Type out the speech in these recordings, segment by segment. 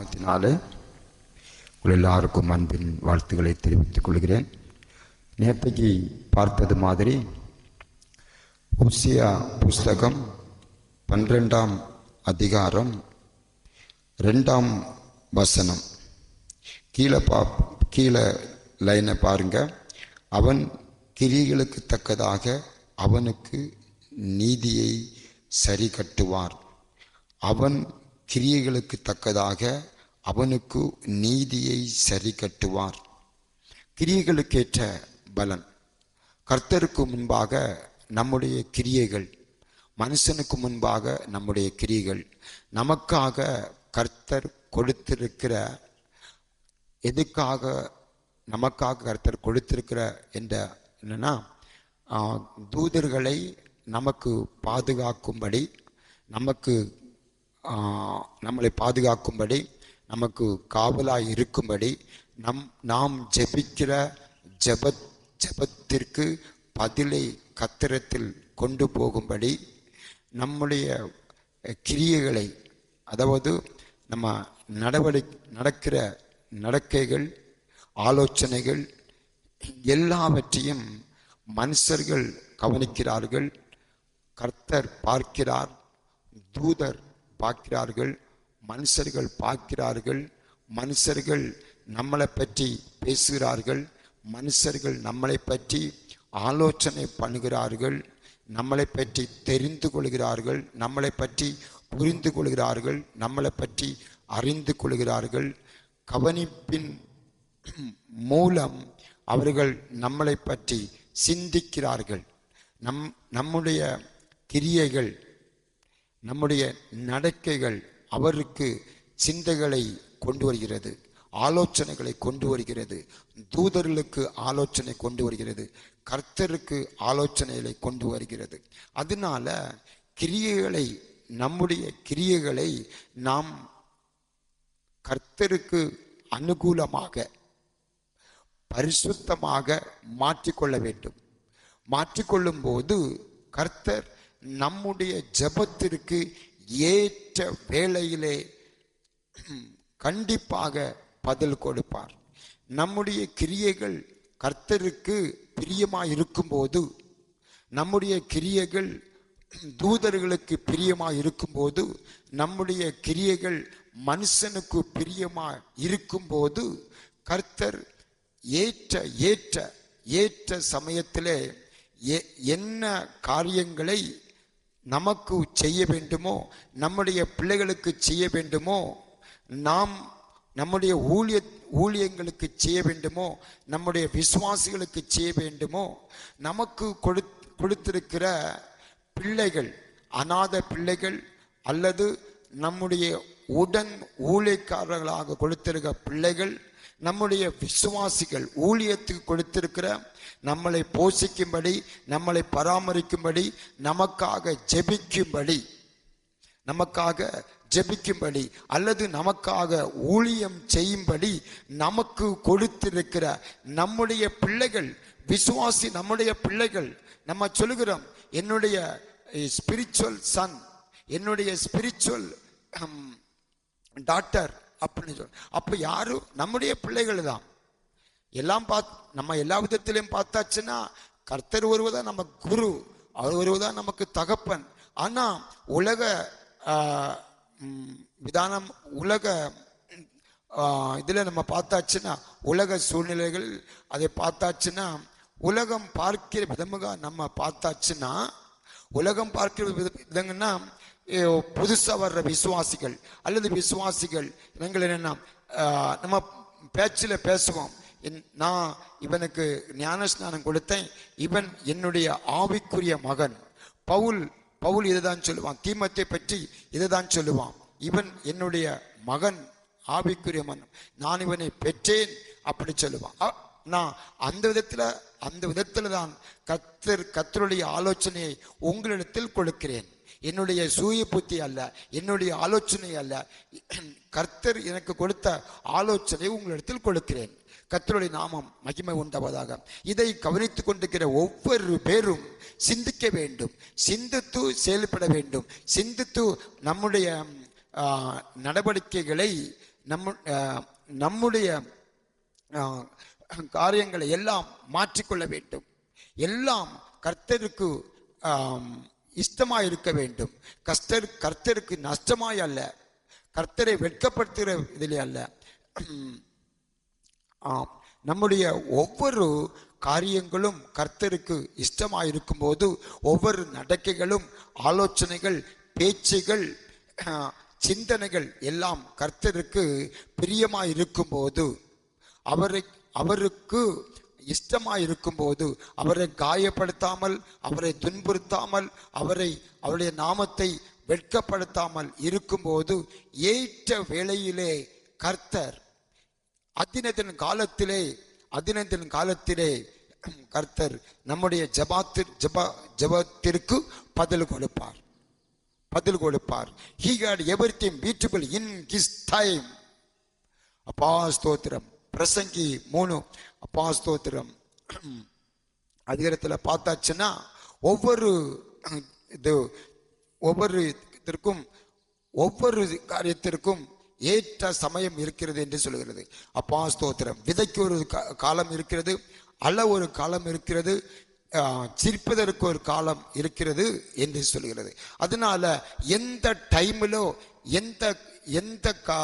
நாமத்தினாலே உங்கள் எல்லாருக்கும் அன்பின் வாழ்த்துக்களை தெரிவித்துக் கொள்கிறேன். நேற்றைக்கு பார்த்தது மாதிரி உசியா புஸ்தகம் பன்னிரெண்டாம் அதிகாரம் ரெண்டாம் வசனம். கீழே பா கீழே லைனை பாருங்க. அவன் கிரிகளுக்கு தக்கதாக அவனுக்கு நீதியை சரி கட்டுவார் அவன் கிரியைகளுக்கு தக்கதாக அவனுக்கு நீதியை சரி கட்டுவார் கிரியைகளுக்கேற்ற பலன். கர்த்தருக்கு முன்பாக நம்முடைய கிரியைகள் மனுஷனுக்கு முன்பாக நம்முடைய கிரியைகள் நமக்காக கர்த்தர் கொடுத்திருக்கிற எதுக்காக நமக்காக கர்த்தர் கொடுத்திருக்கிற என்ற என்னன்னா தூதர்களை நமக்கு பாதுகாக்கும்படி நமக்கு நம்மளை பாதுகாக்கும்படி நமக்கு காவலாக இருக்கும்படி நம் நாம் ஜெபிக்கிற ஜப ஜெபத்திற்கு பதிலை கத்திரத்தில் கொண்டு போகும்படி நம்முடைய கிரியைகளை அதாவது நம்ம நடவடி நடக்கிற நடக்கைகள் ஆலோசனைகள் எல்லாவற்றையும் மனுஷர்கள் கவனிக்கிறார்கள் கர்த்தர் பார்க்கிறார் தூதர் பார்க்கிறார்கள் மனுஷர்கள் பார்க்கிறார்கள் மனுஷர்கள் நம்மளை பற்றி பேசுகிறார்கள் மனுஷர்கள் நம்மளை பற்றி ஆலோசனை பண்ணுகிறார்கள் நம்மளை பற்றி தெரிந்து கொள்கிறார்கள் நம்மளை பற்றி புரிந்து கொள்கிறார்கள் நம்மளை பற்றி அறிந்து கொள்கிறார்கள். கவனிப்பின் மூலம் அவர்கள் நம்மளை பற்றி சிந்திக்கிறார்கள். நம் நம்முடைய கிரியைகள் நம்முடைய நடக்கைகள் அவருக்கு சிந்தைகளை கொண்டு வருகிறது ஆலோசனைகளை கொண்டு வருகிறது தூதர்களுக்கு ஆலோசனை கொண்டு வருகிறது கர்த்தருக்கு ஆலோசனைகளை கொண்டு வருகிறது. அதனால கிரியைகளை நம்முடைய கிரியைகளை நாம் கர்த்தருக்கு அனுகூலமாக பரிசுத்தமாக மாற்றிக்கொள்ள வேண்டும். மாற்றிக்கொள்ளும் போது கர்த்தர் நம்முடைய ஜெபத்திற்கு ஏற்ற வேளையிலே கண்டிப்பாக பதில் கொடுப்பார். நம்முடைய கிரியைகள் கர்த்தருக்கு பிரியமாக இருக்கும்போது நம்முடைய கிரியைகள் தூதர்களுக்கு பிரியமாக இருக்கும்போது நம்முடைய கிரியைகள் மனுஷனுக்கு பிரியமாக இருக்கும்போது கர்த்தர் ஏற்ற ஏற்ற ஏற்ற சமயத்தில் எ- என்ன காரியங்களை நமக்கு செய்ய வேண்டுமோ நம்முடைய பிள்ளைகளுக்கு செய்ய வேண்டுமோ நாம் நம்முடைய ஊழிய ஊழியங்களுக்கு செய்ய வேண்டுமோ நம்முடைய விசுவாசிகளுக்கு செய்ய வேண்டுமோ நமக்கு கொடு கொடுத்திருக்கிற பிள்ளைகள் அநாத பிள்ளைகள் அல்லது நம்முடைய உடன் ஊழியக்காரர்களாக கொடுத்திருக்கிற பிள்ளைகள் நம்முடைய விசுவாசிகள் ஊழியத்துக்கு கொடுத்திருக்கிற நம்மளை போஷிக்கும்படி நம்மளை பராமரிக்கும்படி நமக்காக ஜெபிக்கும்படி நமக்காக ஜெபிக்கும்படி அல்லது நமக்காக ஊழியம் செய்யும்படி நமக்கு கொடுத்திருக்கிற நம்முடைய பிள்ளைகள் விசுவாசி நம்முடைய பிள்ளைகள் நம்ம சொல்லுகிறோம் என்னுடைய eh, ஸ்பிரிச்சுவல் சன் என்னுடைய ஸ்பிரிச்சுவல் டாக்டர் hmm, அப்படின்னு சொல் அப்போ யாரும் நம்முடைய பிள்ளைகள் தான் எல்லாம் பார்த்து நம்ம எல்லா விதத்திலையும் பார்த்தாச்சுன்னா கர்த்தர் ஒருவதான் நம்ம குரு அவர் ஒருவதான் நமக்கு தகப்பன். ஆனால் உலக விதானம் உலக இதில் நம்ம பார்த்தாச்சுன்னா உலக சூழ்நிலைகள் அதை பார்த்தாச்சுன்னா உலகம் பார்க்கிற விதமாக நம்ம பார்த்தாச்சுன்னா உலகம் பார்க்கிற வித- விதங்கன்னா புதுசாக வர்ற விசுவாசிகள் அல்லது விசுவாசிகள் நாங்கள் என்னென்னா நம்ம பேச்சில் பேசுவோம். என்- நான் இவனுக்கு ஞானஸ்நானம் கொடுத்தேன். இவன் என்னுடைய ஆவிக்குரிய மகன். பவுல் பவுல் இதுதான் சொல்லுவான். தீமத்தை பற்றி இதுதான் சொல்லுவான். இவன் என்னுடைய மகன் ஆவிக்குரிய மகன். நான் இவனை பெற்றேன் அப்படி சொல்லுவான். நான் அந்த விதத்தில் அந்த விதத்தில் தான் கத்தர் கத்தருடைய ஆலோசனையை உங்களிடத்தில் கொடுக்கிறேன். என்னுடைய சூய புத்தி அல்ல என்னுடைய ஆலோசனை அல்ல. கர்த்தர் எனக்கு கொடுத்த ஆலோசனை உங்களிடத்தில் கொடுக்கிறேன். கர்த்தருடைய நாமம் மகிமை உண்டாவதாக. இதை கவனித்துக் கொண்டிருக்கிற ஒவ்வொரு பேரும் சிந்திக்க வேண்டும். சிந்தித்து செயல்பட வேண்டும். சிந்தித்து நம்முடைய நடவடிக்கைகளை நம்ம நம்முடைய காரியங்களை எல்லாம் மாற்றிக்கொள்ள வேண்டும். எல்லாம் கர்த்தருக்கு இஷ்டமாக இருக்க வேண்டும். கஷ்டர் கர்த்தருக்கு நஷ்டமாய் அல்ல. கர்த்தரை வெட்கப்படுத்துகிற இதிலே அல்ல. ஆம். நம்முடைய ஒவ்வொரு காரியங்களும் கர்த்தருக்கு இஷ்டமாக இருக்கும்போது ஒவ்வொரு நடக்கைகளும் ஆலோசனைகள் பேச்சுகள் சிந்தனைகள் எல்லாம் கர்த்தருக்கு பிரியமாக இருக்கும்போது அவரை அவருக்கு இஷ்டமாக இருக்கும்போது அவரை காயப்படுத்தாமல் அவரை துன்புறுத்தாமல் அவரை அவருடைய நாமத்தை வெட்கப்படுத்தாமல் இருக்கும்போது ஏற்ற வேளையிலே கர்த்தர் அதினத்தின் காலத்திலே அதினத்தின் காலத்திலே கர்த்தர் நம்முடைய ஜபாத்து ஜபா ஜபத்திற்கு பதில் கொடுப்பார். பதில் கொடுப்பார். He had thing beautiful in his time அப்பா ஸ்தோத்திரம். பிரசங்கி மூணு. அப்பா ஸ்தோத்திரம் அதிகாரத்தில் பார்த்தாச்சுன்னா ஒவ்வொரு இது ஒவ்வொரு இதற்கும் ஒவ்வொரு காரியத்திற்கும் ஏற்ற சமயம் இருக்கிறது என்று சொல்கிறது. அப்பா ஸ்தோத்திரம் விதைக்கு ஒரு காலம் இருக்கிறது அல்ல ஒரு காலம் இருக்கிறது சிரிப்பதற்கு ஒரு காலம் இருக்கிறது என்று சொல்கிறது. அதனால எந்த டைமிலோ எந்த எந்த கா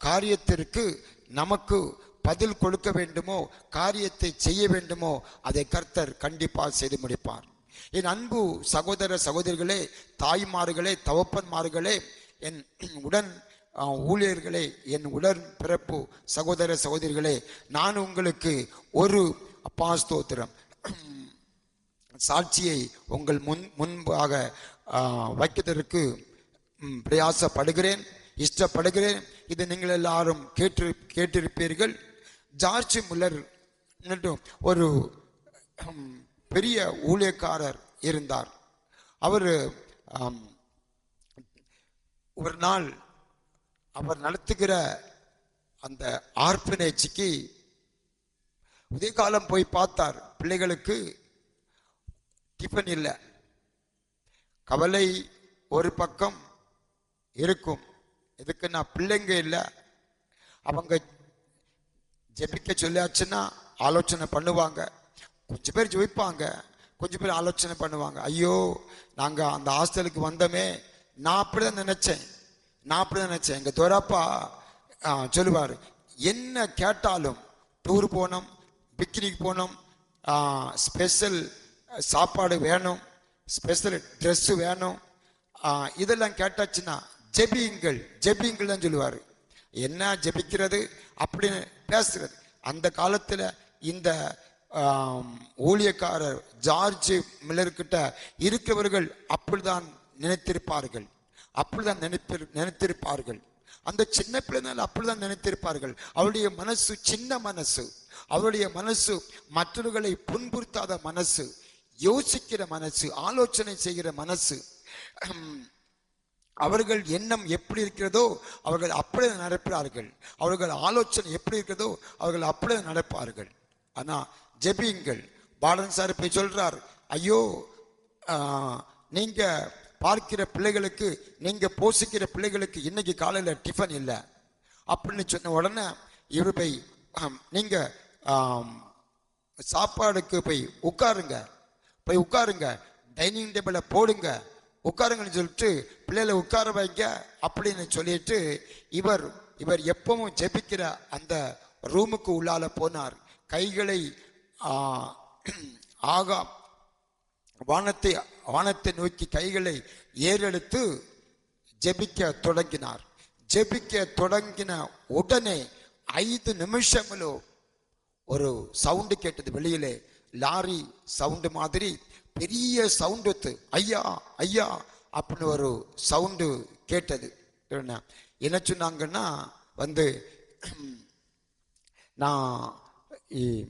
காரியத்திற்கு நமக்கு பதில் கொடுக்க வேண்டுமோ காரியத்தை செய்ய வேண்டுமோ அதை கர்த்தர் கண்டிப்பாக செய்து முடிப்பார். என் அன்பு சகோதர சகோதரிகளே தாய்மார்களே தவப்பன்மார்களே என் உடன் ஊழியர்களே என் உடன் பிறப்பு சகோதர சகோதரிகளே நான் உங்களுக்கு ஒரு பாஸ்தோத்திரம் சாட்சியை உங்கள் முன் முன்பாக வைக்கிறதற்கு பிரயாசப்படுகிறேன் இஷ்டப்படுகிறேன். இது நீங்கள் எல்லாரும் கேட்டு கேட்டிருப்பீர்கள். ஜார்ஜ் முல்லர் ஒரு பெரிய ஊழியக்காரர் இருந்தார். அவர் ஒரு நாள் அவர் நடத்துகிற அந்த ஆர்பனேஜுக்கு உதய காலம் போய் பார்த்தார். பிள்ளைகளுக்கு டிஃபன் இல்லை. கவலை ஒரு பக்கம் இருக்கும். எதுக்குன்னா பிள்ளைங்க இல்லை. அவங்க ஜெபிக்க சொல்லியாச்சுன்னா ஆலோசனை பண்ணுவாங்க. கொஞ்சம் பேர் ஜெபிப்பாங்க. கொஞ்சம் பேர் ஆலோசனை பண்ணுவாங்க. ஐயோ நாங்கள் அந்த ஹாஸ்டலுக்கு வந்தோமே. நான் அப்படிதான் நினைச்சேன். நான் அப்படிதான் நினைச்சேன். எங்கள் துரப்பா சொல்லுவார். என்ன கேட்டாலும் டூர் போனோம் பிக்னிக் போனோம் ஸ்பெஷல் சாப்பாடு வேணும் ஸ்பெஷல் ட்ரெஸ்ஸு வேணும். இதெல்லாம் கேட்டாச்சுன்னா ஜெபியுங்கள் ஜெபியுங்கள் தான் சொல்லுவார். என்ன ஜெபிக்கிறது? அப்படின்னு பேசுகிறது அந்த காலத்தில் இந்த ஊழியக்காரர் ஜார்ஜ் மில்லர்கிட்ட இருக்கிறவர்கள் அப்படிதான் நினைத்திருப்பார்கள். அப்படிதான் நினைப்பி நினைத்திருப்பார்கள். அந்த சின்ன பிள்ளைனால் அப்படிதான் நினைத்திருப்பார்கள். அவருடைய மனசு சின்ன மனசு. அவருடைய மனசு மற்றவர்களை புண்புறுத்தாத மனசு. யோசிக்கிற மனசு ஆலோசனை செய்கிற மனசு. அவர்கள் எண்ணம் எப்படி இருக்கிறதோ அவர்கள் அப்படியே நடப்பார்கள் அவர்கள் ஆலோசனை எப்படி இருக்கிறதோ அவர்கள் அப்படியே நடப்பார்கள். ஆனால் ஜெபியுங்கள். பாலன் சார் போய் சொல்கிறார் ஐயோ நீங்கள் பார்க்கிற பிள்ளைகளுக்கு நீங்கள் போசிக்கிற பிள்ளைகளுக்கு இன்னைக்கு காலையில் டிஃபன் இல்லை. அப்படின்னு சொன்ன உடனே இவர் போய் நீங்கள் சாப்பாடுக்கு போய் உட்காருங்க. போய் உட்காருங்க. டைனிங் டேபிளை போடுங்க. உட்காருங்கன்னு சொல்லிட்டு பிள்ளைகளை உட்கார வைங்க அப்படின்னு சொல்லிட்டு இவர் இவர் எப்பவும் ஜெபிக்கிற அந்த ரூமுக்கு உள்ளால போனார். கைகளை ஆகா வானத்தை வானத்தை நோக்கி கைகளை ஏறெடுத்து ஜெபிக்க தொடங்கினார். ஜெபிக்க தொடங்கின உடனே ஐந்து நிமிஷங்களோ ஒரு சவுண்டு கேட்டது வெளியிலே. லாரி சவுண்டு மாதிரி பெரிய சவுண்டு ஐயா ஐயா அப்படின்னு ஒரு சவுண்டு கேட்டது. என்ன என்ன சொன்னாங்கன்னா வந்து நான் இ-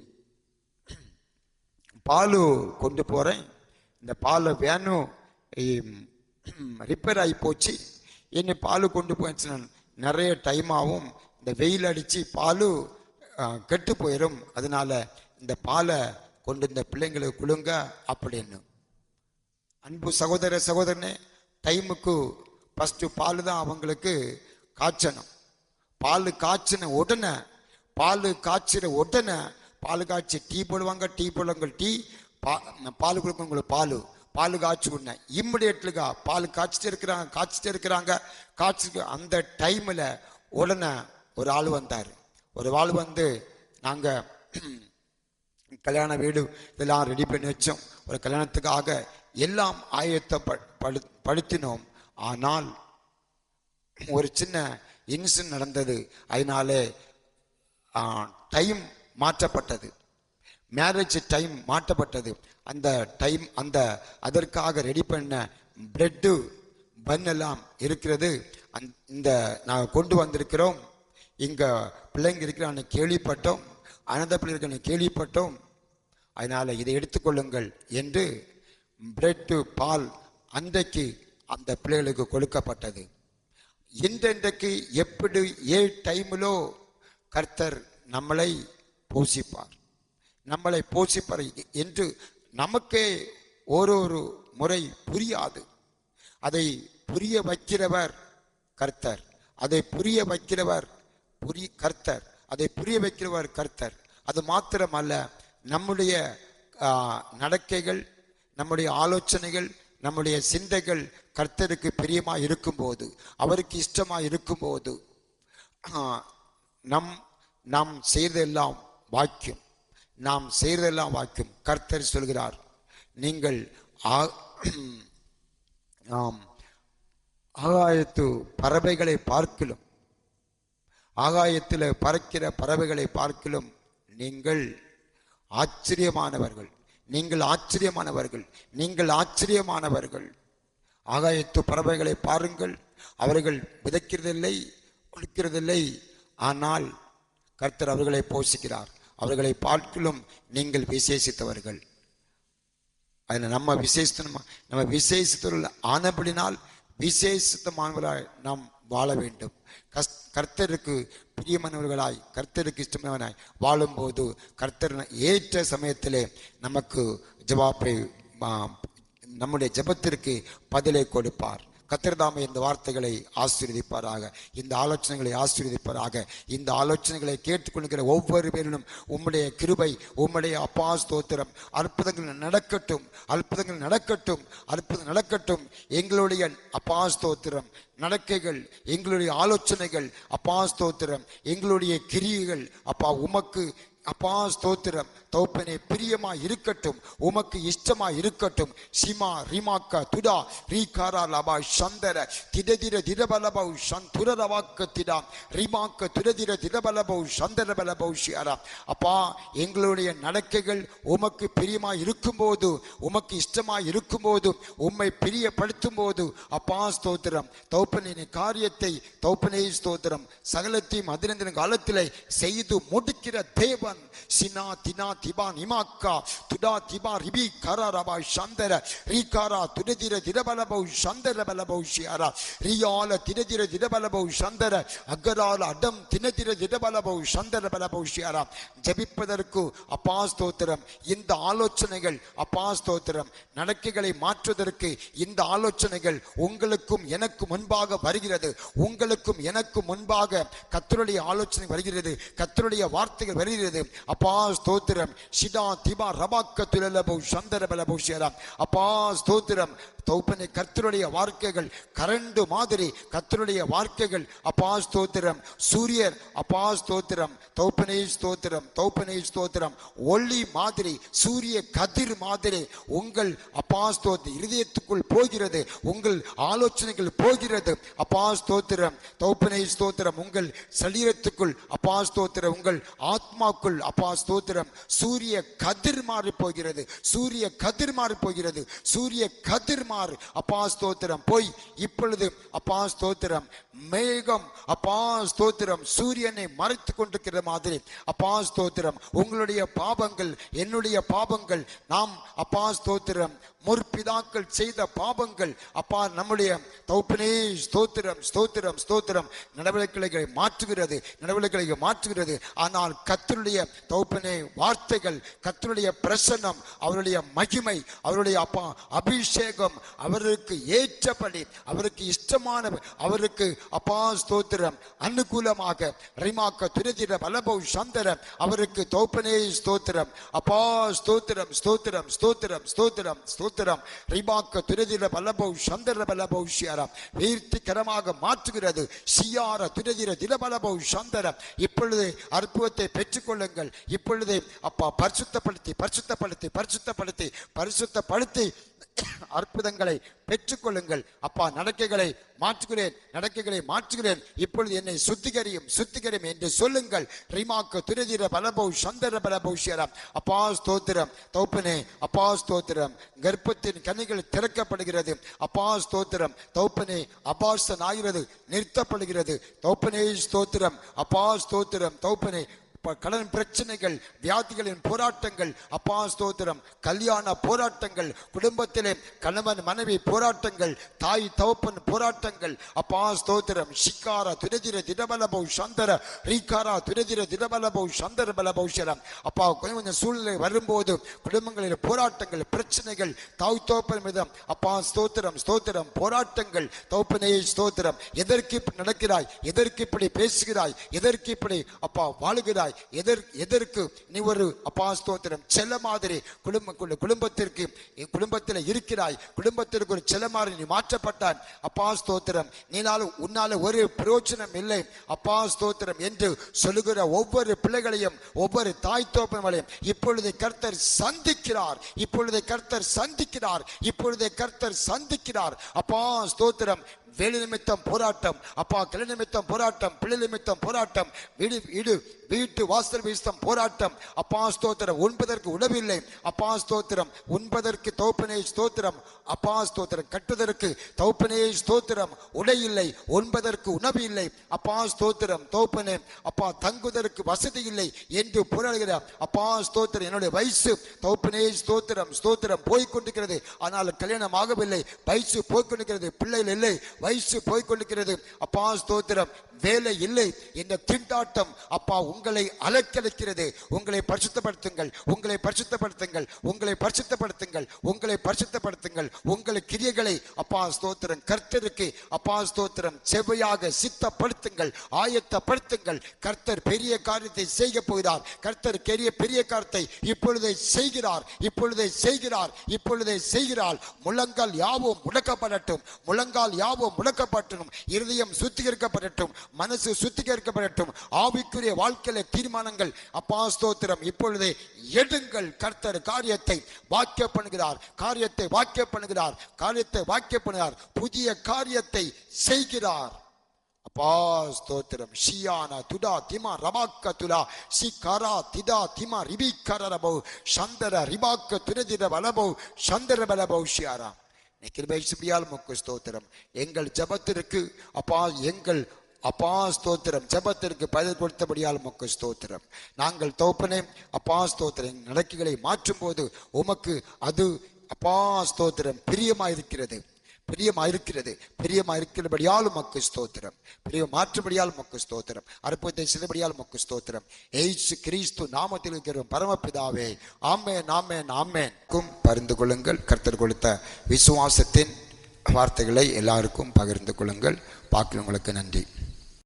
பால் கொண்டு போகிறேன் இந்த பால் வேணும் ரிப்பேர் ஆகி போச்சு. என்னை பால் கொண்டு போயிடுச்சுன்னா நிறைய டைம் ஆகும். இந்த வெயில் அடித்து பால் கெட்டு போயிடும் அதனால இந்த பாலை கொண்டு இந்த பிள்ளைங்களை குழுங்க அப்படின்னு. அன்பு சகோதர சகோதரனே டைமுக்கு ஃபஸ்ட்டு பால் தான் அவங்களுக்கு காய்ச்சணும். பால் காய்ச்சின உடனே பால் காய்ச்சின உடனே பால் காய்ச்சி டீ போடுவாங்க டீ போடுவாங்க டீ பா பால் கொடுக்கவங்களுக்கு பால். பால் காய்ச்சி உடனே இம்மிடியட்லுக்கா பால் காய்ச்சிட்டு இருக்கிறாங்க காய்ச்சிட்டு இருக்கிறாங்க காய்ச்சி அந்த டைமில் உடனே ஒரு ஆள் வந்தார். ஒரு ஆள் வந்து நாங்கள் கல்யாண வீடு இதெல்லாம் ரெடி பண்ணி வச்சோம். ஒரு கல்யாணத்துக்காக எல்லாம் ஆயத்தப்படு படுத்தினோம். ஆனால் ஒரு சின்ன இன்சிடென்ட் நடந்தது. அதனாலே டைம் மாற்றப்பட்டது. மேரேஜ் டைம் மாற்றப்பட்டது. அந்த டைம் அந்த அதற்காக ரெடி பண்ண பிரெட்டு பன் எல்லாம் இருக்கிறது. அந் இந்த நாங்கள் கொண்டு வந்திருக்கிறோம். இங்கே பிள்ளைங்க இருக்கிறான்னு கேள்விப்பட்டோம். அனந்த பிள்ளைங்க கேள்விப்பட்டோம். அதனால் இதை எடுத்துக்கொள்ளுங்கள் என்று பிரெட்டு பால் அன்றைக்கு அந்த பிள்ளைகளுக்கு கொடுக்கப்பட்டது. இன்றென்றைக்கு எப்படி ஏ டைமிலோ கர்த்தர் நம்மளை போஷிப்பார் நம்மளை போஷிப்பார் என்று நமக்கே ஒரு ஒரு முறை புரியாது. அதை புரிய வைக்கிறவர் கர்த்தர். அதை புரிய வைக்கிறவர் புரிய கர்த்தர். அதை புரிய வைக்கிறவர் கர்த்தர். அது மாத்திரமல்ல நம்முடைய நடக்கைகள் நம்முடைய ஆலோசனைகள் நம்முடைய சிந்தைகள் கர்த்தருக்கு பிரியமா இருக்கும்போது அவருக்கு இஷ்டமா இருக்கும்போது நம் நாம் செய்ததெல்லாம் வாக்கியம். நாம் செய்ததெல்லாம் வாக்கியம். கர்த்தர் சொல்கிறார் நீங்கள் ஆ- ஆம் ஆகாயத்து பறவைகளை பார்க்கிலும் ஆகாயத்தில் பறக்கிற பறவைகளை பார்க்கிலும் நீங்கள் ஆச்சரியமானவர்கள். நீங்கள் ஆச்சரியமானவர்கள். நீங்கள் ஆச்சரியமானவர்கள். ஆகாயத்து பறவைகளை பாருங்கள். அவர்கள் விதைக்கிறதில்லை கொடுக்கிறதில்லை ஆனால் கர்த்தர் அவர்களை போஷிக்கிறார். அவர்களை பார்க்கிலும் நீங்கள் விசேஷித்தவர்கள். அதில் நம்ம விசேஷம் நம்ம விசேஷத்தில் ஆனபடினால் விசேஷித்தமானவர்களாய் நாம் வாழ வேண்டும். கஸ் கர்த்தருக்கு பிரியமானவர்களாய் கர்த்தருக்கு இஷ்டமானவனாய் வாழும்போது கர்த்தர் ஏற்ற சமயத்திலே நமக்கு ஜவாப்பை நம்முடைய ஜெபத்திற்கு பதிலை கொடுப்பார். கத்திரதாமை இந்த வார்த்தைகளை ஆசீர்வதிப்பாராக. இந்த ஆலோசனைகளை ஆசீர்வதிப்பாராக. இந்த ஆலோசனைகளை கேட்டுக்கொள்கிற ஒவ்வொரு பேரிலும் உம்முடைய கிருபை உம்முடைய அப்பா ஸ்தோத்திரம் அற்புதங்கள் நடக்கட்டும் அற்புதங்கள் நடக்கட்டும் அற்புதம் நடக்கட்டும். எங்களுடைய அப்பா ஸ்தோத்திரம் நடக்கைகள் எங்களுடைய ஆலோசனைகள் அப்பா ஸ்தோத்திரம் எங்களுடைய கிரியைகள் அப்பா உமக்கு அப்பா ஸ்தோத்திரம் தௌப்பனே பிரியமா இருக்கட்டும் உமக்கு இஷ்டமா இருக்கட்டும். சிமா ரிமாக்கா துடா ரீகாரா லபா சந்தர திடதிர திரபலபௌ சந்துரவாக்க திடாம் ரிமாக்க துரதிர திரபலபௌ சந்தர பலபௌ ஷியாரா அப்பா எங்களுடைய நடக்கைகள் உமக்கு பிரியமா இருக்கும்போது உமக்கு இஷ்டமா இருக்கும்போது உம்மை பிரியப்படுத்தும் போது அப்பா ஸ்தோத்திரம். தௌப்பனின் காரியத்தை தௌப்பனே ஸ்தோத்திரம். சகலத்தையும் அதிரந்தின காலத்திலே செய்து முடிக்கிற தேவன். சினா தினா திபா நிமாக்கா துடா திபா ரிபி கரா ரபா சந்தர ரீகாரா துடதிர திரபலபௌ சந்தர பலபௌ ஷியாரா. ரியால திரதிர திரபலபௌ சந்தர அகரால அடம் தினதிர திரபலபௌ சந்தர பலபௌ ஷியாரா. ஜெபிப்பதற்கு அப்பா ஸ்தோத்திரம் இந்த ஆலோசனைகள் அப்பா ஸ்தோத்திரம் நடக்கைகளை மாற்றுவதற்கு இந்த ஆலோசனைகள் உங்களுக்கும் எனக்கு முன்பாக வருகிறது. உங்களுக்கும் எனக்கு முன்பாக கத்தருடைய ஆலோசனை வருகிறது. கத்தருடைய வார்த்தைகள் வருகிறது. அப்பா ஸ்தோத்திரம் ஷிடா திபா ரபாக்க துலபௌ அப்பா ஸ்தோத்திரம். தௌப்பனை கர்த்தருடைய வார்க்கைகள் கரண்டு மாதிரி கர்த்தருடைய வார்த்தைகள் அப்பா ஸ்தோத்திரம். சூரியர் அப்பா ஸ்தோத்திரம். தௌப்பனை ஸ்தோத்திரம். தௌப்பனை ஸ்தோத்திரம். ஒளி மாதிரி சூரிய கதிர் மாதிரி உங்கள் அப்பா ஸ்தோத்திரம் இருதயத்துக்குள் போகிறது உங்கள் ஆலோசனைகள் போகிறது. அப்பா ஸ்தோத்திரம். தௌப்பனை ஸ்தோத்திரம். உங்கள் சரீரத்துக்குள் அப்பா ஸ்தோத்திரம். உங்கள் ஆத்மாக்குள் அப்பா ஸ்தோத்திரம். சூரிய கதிர் மாறி போகிறது. சூரிய கதிர் மாறி போகிறது. சூரிய கதிர் மாறு. அப்பா ஸ்தோத்திரம். போய் இப்பொழுது அப்பா ஸ்தோத்திரம். மேகம் அப்பா ஸ்தோத்திரம். சூரியனை மறைத்து கொண்டிருக்கிற மாதிரி. அப்பா ஸ்தோத்திரம். உங்களுடைய பாபங்கள் என்னுடைய பாபங்கள் நாம் அப்பா ஸ்தோத்திரம். முற்பிதாக்கள் செய்த பாபங்கள். அப்பா நம்முடைய தௌப்பினே ஸ்தோத்திரம் ஸ்தோத்திரம் ஸ்தோத்திரம். நடவடிக்கைகளை மாற்றுகிறது நடவடிக்கைகளை மாற்றுகிறது. ஆனால் கத்தருடைய தௌப்பினே வார்த்தைகள் கத்தருடைய பிரசன்னம் அவருடைய மகிமை அவருடைய அப்பா அபிஷேகம் அவருக்கு ஏற்றபடி அவருக்கு இஷ்டமான அவருக்கு அப்பா ஸ்தோத்திரம். அனுகூலமாக ரிமாக்க துரிதிர பலபௌ சந்தரம் அவருக்கு தௌப்பனே ஸ்தோத்திரம். அப்பா ஸ்தோத்திரம் ஸ்தோத்திரம் ஸ்தோத்திரம் ஸ்தோத்திரம் ஸ்தோத்திரம். ரிமாக்க துரதிர பலபௌ சந்திர பலபௌஷியாரம் வீர்த்திகரமாக மாற்றுகிறது. சியார துரதிர திலபலபௌ சந்தரம். இப்பொழுது அற்புதத்தை பெற்றுக்கொள்ளுங்கள். இப்பொழுதே அப்பா பரிசுத்தப்படுத்தி பரிசுத்தப்படுத்தி பரிசுத்தப்படுத்தி பரிசுத்தப்படுத்தி அற்புதங்களை பெற்றுக்கொள்ளுங்கள். அப்பா நடக்கைகளை மாற்றுகிறேன் நடக்கைகளை மாற்றுகிறேன். இப்பொழுது என்னை சுத்திகரியும் சுத்திகரியும் என்று சொல்லுங்கள். ரிமாக்கு துரதிர பலபௌ சந்தர பலபௌஷியரம் அப்பா ஸ்தோத்திரம். தௌப்பனே அப்பா ஸ்தோத்திரம். கர்ப்பத்தின் கனிகள் திறக்கப்படுகிறது. அப்பா ஸ்தோத்திரம். தௌப்பனே அபாசன் ஆகிறது நிறுத்தப்படுகிறது. தௌப்பனே ஸ்தோத்திரம். அப்பா ஸ்தோத்திரம். தௌப்பனே கடன் பிரச்சனைகள் வியாதிகளின் போராட்டங்கள் அப்பா ஸ்தோத்திரம் கல்யாண போராட்டங்கள் குடும்பத்திலே கணவன் மனைவி போராட்டங்கள் தாய் தவப்பன் போராட்டங்கள் அப்பா ஸ்தோத்திரம் ஷிக்காரா துரதிர திடபலபௌ சந்தர ரீகாரா துரதிர திடபலபௌ சந்தர பலபௌஷரம் அப்பா கொஞ்சம் கொஞ்சம் சூழ்நிலை வரும்போது குடும்பங்களில் போராட்டங்கள் பிரச்சனைகள் தாய் தோப்பன் மீதம் அப்பா ஸ்தோத்திரம் ஸ்தோத்திரம் போராட்டங்கள் தோப்பனே ஸ்தோத்திரம். எதற்கு இப்படி நடக்கிறாய்? எதற்கு இப்படி பேசுகிறாய்? எதற்கு இப்படி அப்பா வாழுகிறாய்? எதிர் எதற்கு நீ ஒரு அப்பா ஸ்தோத்திரம் செல்ல மாதிரி குடும்ப குடும்பத்திற்கு என் குடும்பத்தில் இருக்கிறாய். குடும்பத்திற்கு ஒரு செல்ல மாதிரி நீ மாற்றப்பட்டான் அப்பா ஸ்தோத்திரம் நீனாலும் உன்னால ஒரு பிரயோஜனம் இல்லை. அப்பா ஸ்தோத்திரம் என்று சொல்லுகிற ஒவ்வொரு பிள்ளைகளையும் ஒவ்வொரு தாய் தோப்பங்களையும் இப்பொழுது கர்த்தர் சந்திக்கிறார். இப்பொழுது கர்த்தர் சந்திக்கிறார். இப்பொழுது கர்த்தர் சந்திக்கிறார். அப்பா ஸ்தோத்திரம் வேலை நிமித்தம் போராட்டம். அப்பா கிளை நிமித்தம் போராட்டம் பிள்ளை நிமித்தம் போராட்டம். வீடு வீடு வீட்டு வாசல் வீசம் போராட்டம். அப்பா ஸ்தோத்திரம் உண்பதற்கு உணவில்லை. அப்பா ஸ்தோத்திரம் உண்பதற்கு தௌப்பனே ஸ்தோத்திரம். அப்பா ஸ்தோத்திரம் கட்டுவதற்கு தௌப்பனே ஸ்தோத்திரம். உடை இல்லை உண்பதற்கு உணவு இல்லை அப்பா ஸ்தோத்திரம் தௌப்பனே அப்பா தங்குவதற்கு வசதி இல்லை என்று போராடுகிற அப்பா ஸ்தோத்திரம் என்னுடைய வயசு தௌப்பனே ஸ்தோத்திரம் ஸ்தோத்திரம் போய்கொண்டிருக்கிறது ஆனால் கல்யாணம் ஆகவில்லை வயசு போய்கொண்டிருக்கிறது பிள்ளைகள் இல்லை வயசு போய்கொண்டிருக்கிறது அப்பா ஸ்தோத்திரம் வேலை இல்லை. இந்த திண்டாட்டம். அப்பா உங்களை அலக்களிக்கிறது உங்களை பரிசுத்தப்படுத்துங்கள். உங்களை பரிசுத்தப்படுத்துங்கள். உங்களை பரிசுத்தப்படுத்துங்கள். உங்களை பரிசுத்தப்படுத்துங்கள். உங்கள் கிரியைகளை அப்பா ஸ்தோத்திரம். கர்த்தருக்கு அப்பா ஸ்தோத்திரம். செவ்வையாக சித்தப்படுத்துங்கள். ஆயத்தப்படுத்துங்கள். கர்த்தர் பெரிய காரியத்தை செய்ய போகிறார். கர்த்தர் பெரிய பெரிய காரியத்தை இப்பொழுதை செய்கிறார். இப்பொழுதை செய்கிறார். இப்பொழுதை செய்கிறார். முழங்கால் யாவும் முடக்கப்படட்டும். முழங்கால் யாவும் முடக்கப்பட்டனும் இருதயம் சுத்திகரிக்கப்படட்டும். மனசு சுத்திகரிக்கப்படட்டும். ஆவிக்குரிய வாழ்க்கையில தீர்மானங்கள் அப்பா ஸ்தோத்திரம் இப்பொழுதே எடுங்கள். கர்த்தர் காரியத்தை வாக்கிய பண்ணுகிறார். காரியத்தை வாக்கிய பண்ணுகிறார். காரியத்தை வாக்கிய பண்ணுகிறார். புதிய காரியத்தை செய்கிறார். அப்பா ஸ்தோத்திரம். ஷியானா துடா திமா ரபாக்க துலா. சிகாரா திதா திமா கர ரபோ. சந்தர ரிபாக்க துரதிர பலபோ சந்தர பலபோ ஷியாரா. கிருபைசுபியால் முக்கு ஸ்தோத்திரம். எங்கள் ஜபத்திற்கு அப்பா எங்கள் அப்பா ஸ்தோத்திரம். ஜபத்திற்கு பதில் கொடுத்தபடியால் உமக்கு ஸ்தோத்திரம். நாங்கள் தோப்பனே அப்பா ஸ்தோத்திரம். நடக்கைகளை மாற்றும் போது உமக்கு அது அப்பா ஸ்தோத்திரம் பிரியமாயிருக்கிறது. பிரியமாயிருக்கிறது. பிரியமாயிருக்கிறபடியால் உமக்கு ஸ்தோத்திரம். பிரிய மாற்றுபடியால் உமக்கு ஸ்தோத்திரம். அற்புதத்தை செய்தபடியால் உமக்கு ஸ்தோத்திரம். ஏசு கிறிஸ்து நாமத்தில் இருக்கிற பரமபிதாவே ஆமேன் ஆமேன் ஆமேன்க்கும் பகிர்ந்து பரிந்து கொள்ளுங்கள். கர்த்தர் கொடுத்த விசுவாசத்தின் வார்த்தைகளை எல்லாருக்கும் பகிர்ந்து கொள்ளுங்கள். பார்க்கிறவங்களுக்கு நன்றி.